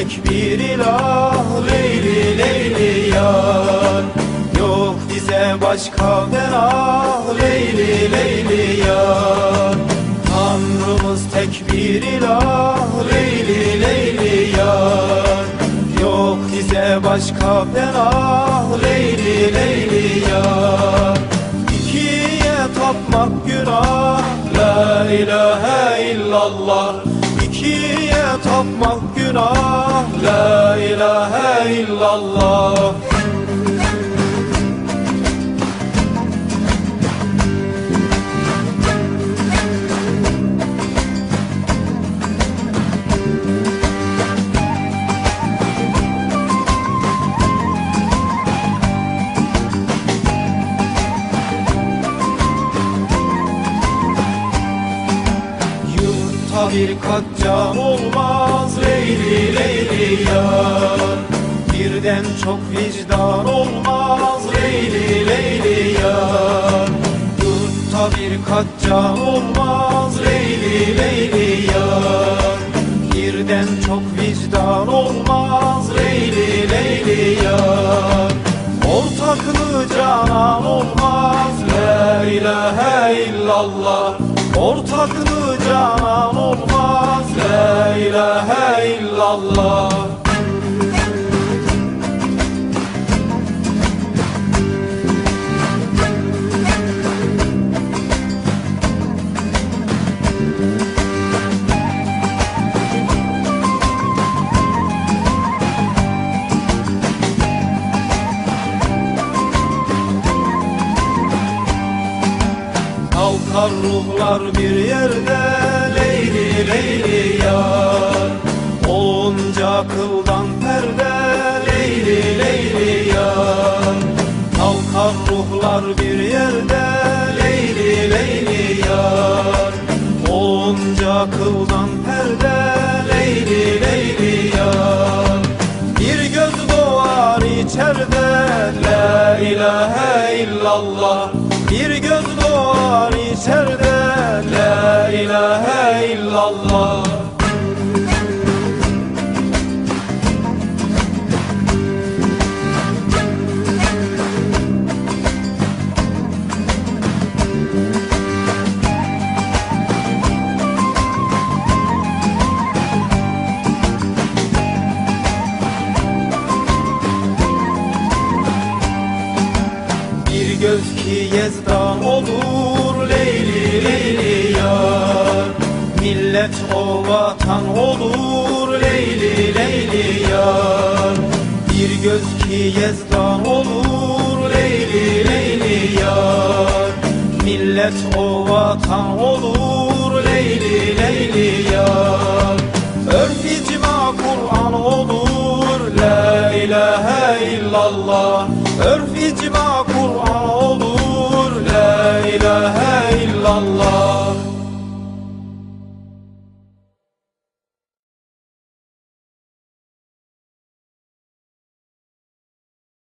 tek bir ilah Leyli Leyli yar. Yok bize başka denah Leyli Leyli yar. Tanrımız tek bir ilah Leyli Leyli yar. Yok bize başka denah Leyli Leyli yar. İkiye tapmak günah La ilahe illallah. İkiye tapmak günah. La ilahe illallah bir kat can olmaz. Leyli Leyli yar. Birden çok vicdan olmaz. Leyli Leyli yar. Yurtta bir kat can olmaz. Leyli Leyli yar. Birden çok vicdan olmaz. Leyli Leyli yar. Ortaklı canan olmaz? La ilahe illallah Ortaklı canan olmaz? La ilahe illallah Kalkar ruhlar bir yerde Leyli Leyli yar. Olunca akıldan perde Leyli Leyli yar. Kalkar ruhlar bir yerde Leyli Leyli yar. Olunca akıldan perde Leyli Leyli yar. Bir göz doğar içeride La ilahe illallah göz ki yezdan olur Leyli Leyli yar Millet o vatan olur. Leyli Leyli yar. Bir göz ki yezdan olur. Leyli Leyli yar. Millet o vatan olur. Leyli Leyli yar. Örf icma Kur'an olur. La ilahe illallah. Örf icma